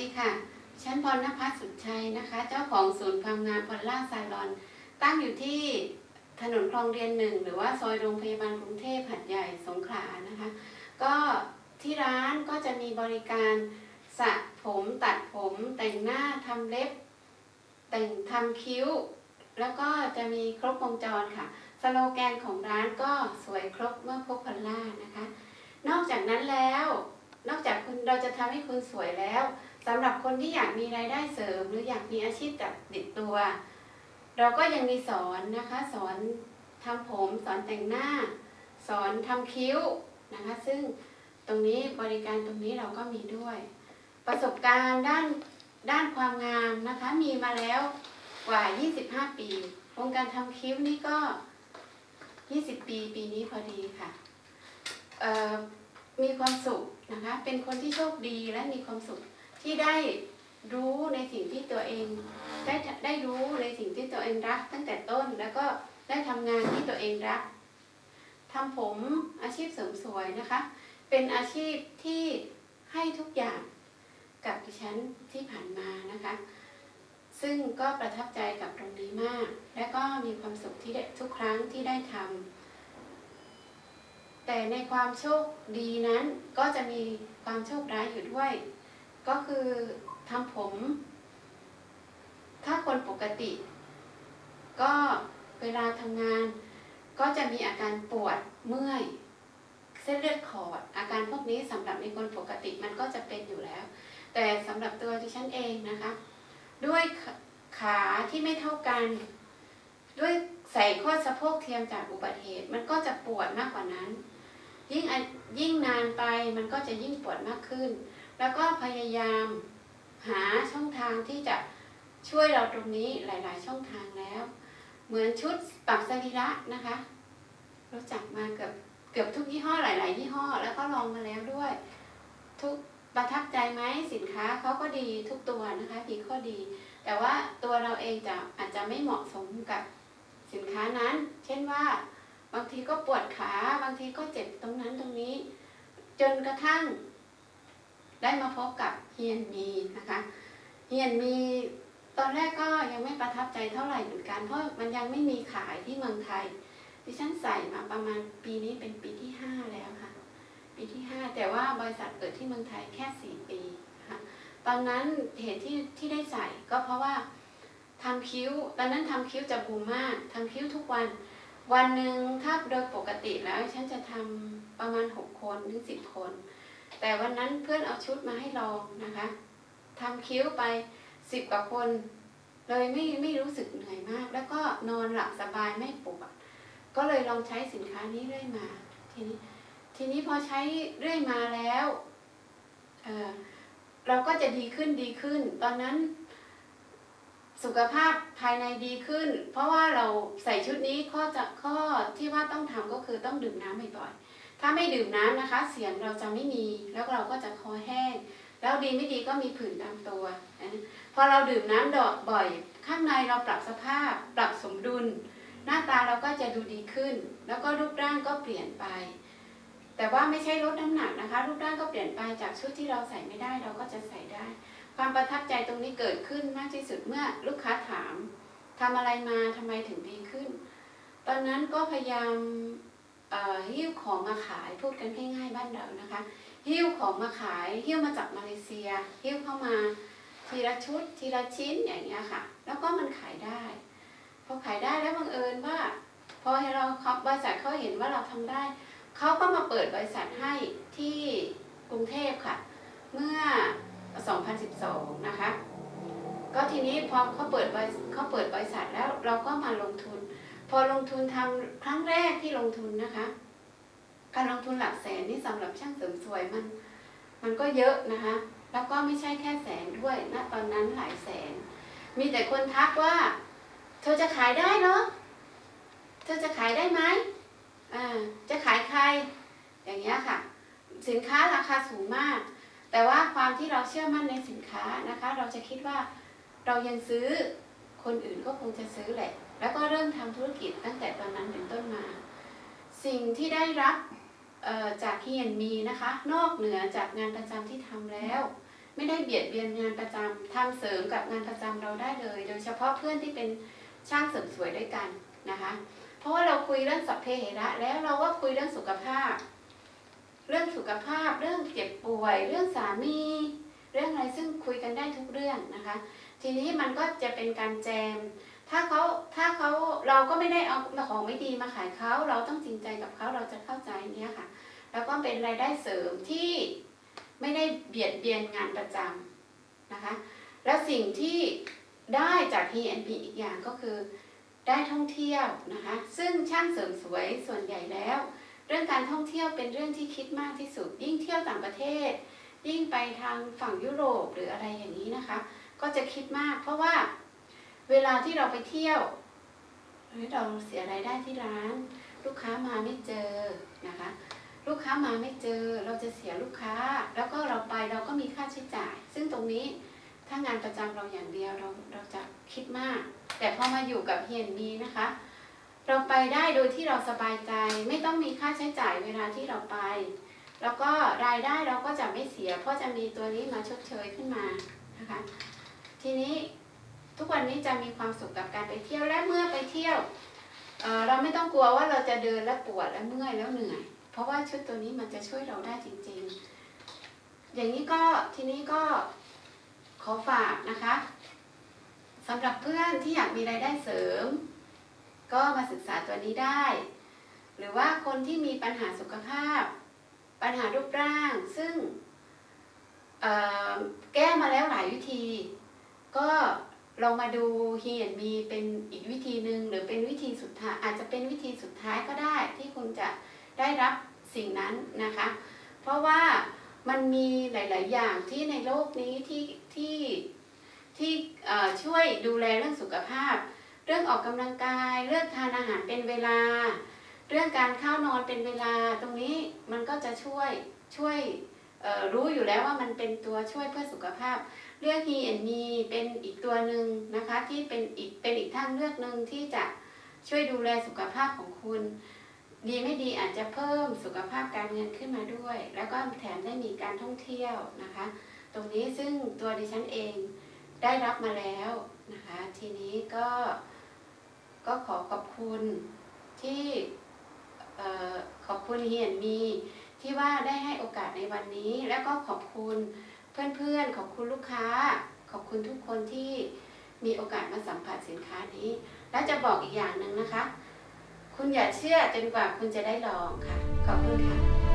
ดีค่ะฉันพรณพัฒน์สุดชัยนะคะ เจ้าของศูนย์ความงามพอลล่าซาลอน ตั้งอยู่ที่ถนนคลองเรียนหนึ่งหรือว่าซอยโรงพยาบาลกรุงเทพหัดใหญ่สงขลานะคะ ก็ที่ร้านก็จะมีบริการสระผมตัดผมแต่งหน้าทำเล็บ แต่งทำคิ้ว แล้วก็จะมีครบวงจรค่ะ สโลแกนของร้านก็สวยครบเมื่อพบพลล่านะคะ นอกจากนั้นแล้ว นอกจากคุณเราจะทำให้คุณสวยแล้ว สำหรับคนที่อยากมีรายได้เสริม หรืออยากมีอาชีพจับติดตัว เราก็ยังมีสอนนะคะ สอนทำผม สอนแต่งหน้า สอนทำคิ้วนะคะ ซึ่งตรงนี้บริการตรงนี้เราก็มีด้วย ประสบการณ์ด้านด้านความงามนะคะ มีมาแล้วกว่า 25 ปีวงการทำคิ้วนี่ก็ 20 ปี ปีนี้พอดีค่ะมีความสุขนะคะ เป็นคนที่โชคดีและมีความสุข ที่ได้รู้ในสิ่งที่ตัวเอง ได้ได้รู้ในสิ่งที่ตัวเองรัก ตั้งแต่ต้นแล้วก็ได้ทำงานที่ตัวเองรักทำผมอาชีพเสริมสวยนะคะ เป็นอาชีพที่ให้ทุกอย่างกับดิฉันที่ผ่านมานะคะ ซึ่งก็ประทับใจกับตรงนี้มาก และก็มีความสุขที่ได้ทุกครั้งที่ได้ทำแต่ในความโชคดีนั้นก็จะมีความโชคร้ายอยู่ด้วย ก็คือทำผม ถ้าคนปกติ ก็เวลาทำงาน ก็จะมีอาการปวดเมื่อย เส้นเลือดขอด อาการพวกนี้สำหรับในคนปกติมันก็จะเป็นอยู่แล้ว แต่สำหรับตัวดิฉันเองนะคะ ด้วยขาขาที่ไม่เท่ากัน ด้วยใส่ข้อสะโพกเทียมจากอุบัติเหตุ มันก็จะปวดมากกว่านั้น ยิ่งยิ่งนานไปมันก็จะยิ่งปวดมากขึ้น แล้วก็พยายามหาช่องทางที่จะช่วยเราตรงนี้หลาย ๆ ช่องทางแล้ว เหมือนชุดปรับสรีระนะคะ รู้จักมาเกือบเกือบทุกยี่ห้อหลาย ๆ ยี่ห้อ แล้วก็ลองมาแล้วด้วย ทุกประทับใจไหมสินค้าเขาก็ดีทุกตัวนะคะมีข้อดี แต่ว่าตัวเราเองจะอาจจะไม่เหมาะสมกับสินค้านั้น เช่นว่า บางทีก็ปวดขา บางทีก็เจ็บตรงนั้นตรงนี้ จนกระทั่ง ได้มาพบกับเฮียนมีนะคะเฮียนมีตอนแรกก็ยังไม่ประทับใจเท่าไหร่เหมือนกันเพราะมันยังไม่มีขายที่เมืองไทย ดิฉันใส่มาประมาณปีนี้เป็นปีที่ห้าแล้วค่ะ ปีที่ห้าแต่ว่าบริษัทเปิดที่เมืองไทยแค่สี่ปีค่ะตอนนั้นเหตุที่ที่ได้ใส่ก็เพราะว่าทำคิ้ว ตอนนั้นทำคิ้วจะบูมมากทำคิ้วทุกวัน วันหนึ่งถ้าโดยปกติแล้วฉันจะทำประมาณหกคนถึงสิบคน แต่วันนั้นเพื่อนเอาชุดมาให้ลองนะคะทำคิ้วไปสิบกว่าคน เลยไม่ไม่รู้สึกเหนื่อยมาก แล้วก็นอนหลับสบายไม่ปวดก็เลยลองใช้สินค้านี้เรื่อยมา ทีนี้ทีนี้พอใช้เรื่อยมาแล้วเเราก็จะดีขึ้นดีขึ้น ตอนนั้นสุขภาพภายในดีขึ้น เพราะว่าเราใส่ชุดนี้ข้อจะข้อที่ว่าต้องทำก็คือต้องดื่มน้ำบ่อยๆ ถ้าไม่ดื่มน้ำนะคะ เสียงเราจะไม่มี แล้วเราก็จะคอแห้ง แล้วดีไม่ดีก็มีผื่นตามตัวนะพอเราดื่มน้ำดอกบ่อย ข้างในเราปรับสภาพ ปรับสมดุล หน้าตาเราก็จะดูดีขึ้น แล้วก็รูปร่างก็เปลี่ยนไป แต่ว่าไม่ใช่ลดน้ำหนักนะคะ รูปร่างก็เปลี่ยนไปจากชุดที่เราใส่ไม่ได้ เราก็จะใส่ได้ ความประทับใจตรงนี้เกิดขึ้นมากที่สุดเมื่อลูกค้าถามทำอะไรมาทำไมถึงดีขึ้น ตอนนั้นก็พยายาม หิ้วของมาขายพูดกันง่ายๆบ้านเรานะคะ หิ้วของมาขายหิ้วมาจากมาเลเซีย หิ้วเข้ามาทีละชุดทีละชิ้นอย่างเงี้ยค่ะ แล้วก็มันขายได้พอขายได้แล้วบังเอิญว่า พอให้เราเขาบริษัทเขาเห็นว่าเราทำได้เขาก็มาเปิดบริษัทให้ที่กรุงเทพค่ะ เมื่อ 2012 นะคะ ก็ทีนี้พอเขาเปิดเขาเปิดบริษัทแล้วเราก็มาลงทุน พอลงทุนทำครั้งแรกที่ลงทุนนะคะ การลงทุนหลักแสนนี่สำหรับช่างเสริมสวยมัน มันก็เยอะนะคะ แล้วก็ไม่ใช่แค่แสนด้วยณตอนนั้นหลายแสน มีแต่คนทักว่า เธอจะขายได้เหรอเธอจะขายได้ไหมอ่าจะขายใคร อย่างเงี้ยค่ะ สินค้าราคาสูงมาก แต่ว่าความที่เราเชื่อมั่นในสินค้านะคะ เราจะคิดว่าเรายังซื้อคนอื่นก็คงจะซื้อแหละ แล้วก็เริ่มทำธุรกิจตั้งแต่ตอนนั้นเป็นต้นมา สิ่งที่ได้รับจากเฮียนมีนะคะ นอกเหนือจากงานประจำที่ทำแล้ว ไม่ได้เบียดเบียนงานประจำทำเสริมกับงานประจำเราได้เลย โดยเฉพาะเพื่อนที่เป็นช่างเสริมสวยด้วยกันนะคะ เพราะว่าเราคุยเรื่องสัพเพเหระแล้วเราก็คุยเรื่องสุขภาพ เรื่องสุขภาพ เรื่องเจ็บป่วย เรื่องสามี เรื่องอะไรซึ่งคุยกันได้ทุกเรื่องนะคะ ทีนี้มันก็จะเป็นการแจม ถ้าเขาถ้าเขาเราก็ไม่ได้เอาของไม่ดีมาขายเขาเราต้องจริงใจกับเขาเราจะเข้าใจเนี้ยค่ะ แล้วก็เป็นรายได้เสริมที่ไม่ได้เบียดเบียนงานประจำนะคะ แล้วสิ่งที่ได้จาก P&P อีกอย่างก็คือได้ท่องเที่ยวนะคะ ซึ่งช่างเสริมสวยส่วนใหญ่แล้ว เรื่องการท่องเที่ยวเป็นเรื่องที่คิดมากที่สุด ยิ่งเที่ยวต่างประเทศ ยิ่งไปทางฝั่งยุโรปหรืออะไรอย่างนี้นะคะ ก็จะคิดมากเพราะว่า เวลาที่เราไปเที่ยวเฮ้ยเราเสียรายได้ที่ร้าน ลูกค้ามาไม่เจอนะคะ ลูกค้ามาไม่เจอ เราจะเสียลูกค้า แล้วก็เราไปเราก็มีค่าใช้จ่าย ซึ่งตรงนี้ถ้างานประจำเราอย่างเดียวเราเราจะคิดมาก แต่พอมาอยู่กับเฮียนมีนะคะ เราไปได้โดยที่เราสบายใจไม่ต้องมีค่าใช้จ่ายเวลาที่เราไป แล้วก็รายได้เราก็จะไม่เสีย เพราะจะมีตัวนี้มาชดเชยขึ้นมานะคะ ทีนี้ ทุกวันนี้จะมีความสุขกับการไปเที่ยวและเมื่อไปเที่ยวเเราไม่ต้องกลัวว่าเราจะเดินแล้วปวดแล้วเมื่อยแล้วเหนื่อย เพราะว่าชุดตัวนี้มันจะช่วยเราได้จริง ๆ อย่างนี้ก็ทีนี้ก็ขอฝากนะคะสำหรับเพื่อนที่อยากมีรายได้เสริม ก็มาศึกษาตัวนี้ได้ หรือว่าคนที่มีปัญหาสุขภาพ ปัญหารูปร่าง ซึ่งแก้มาแล้วหลายวิธี ก็ ลองมาดูฮีเอ็นมีเป็นอีกวิธีหนึ่งหรือเป็นวิธีสุดท้ายอาจจะเป็นวิธีสุดท้ายก็ได้ที่คุณจะได้รับสิ่งนั้นนะคะ เพราะว่ามันมีหลาย ๆ อย่างที่ในโลกนี้ที่ที่ที่ช่วยดูแลเรื่องสุขภาพ เรื่องออกกำลังกาย เรื่องทานอาหารเป็นเวลา เรื่องการเข้านอนเป็นเวลาตรงนี้มันก็จะช่วยช่วยรู้อยู่แล้วว่ามันเป็นตัวช่วยเพื่อสุขภาพ เลือก He and Me เป็นอีกตัวหนึ่งนะคะที่เป็นอีกเป็นอีกทางเลือกหนึ่งที่จะช่วยดูแลสุขภาพของคุณ ดีไม่ดีอาจจะเพิ่มสุขภาพการเงินขึ้นมาด้วย แล้วก็แถมได้มีการท่องเที่ยวนะคะ ตรงนี้ซึ่งตัวดิฉันเองได้รับมาแล้วนะคะ ทีนี้ก็ก็ขอขอบคุณที่ขอบคุณเฮียนมีที่ว่าได้ให้โอกาสในวันนี้ แล้วก็ขอบคุณ เพื่อนๆ ขอบคุณลูกค้า ขอบคุณทุกคนที่มีโอกาสมาสัมผัสสินค้านี้ และจะบอกอีกอย่างหนึ่งนะคะ คุณอย่าเชื่อจนกว่าคุณจะได้ลองค่ะ ขอบคุณค่ะ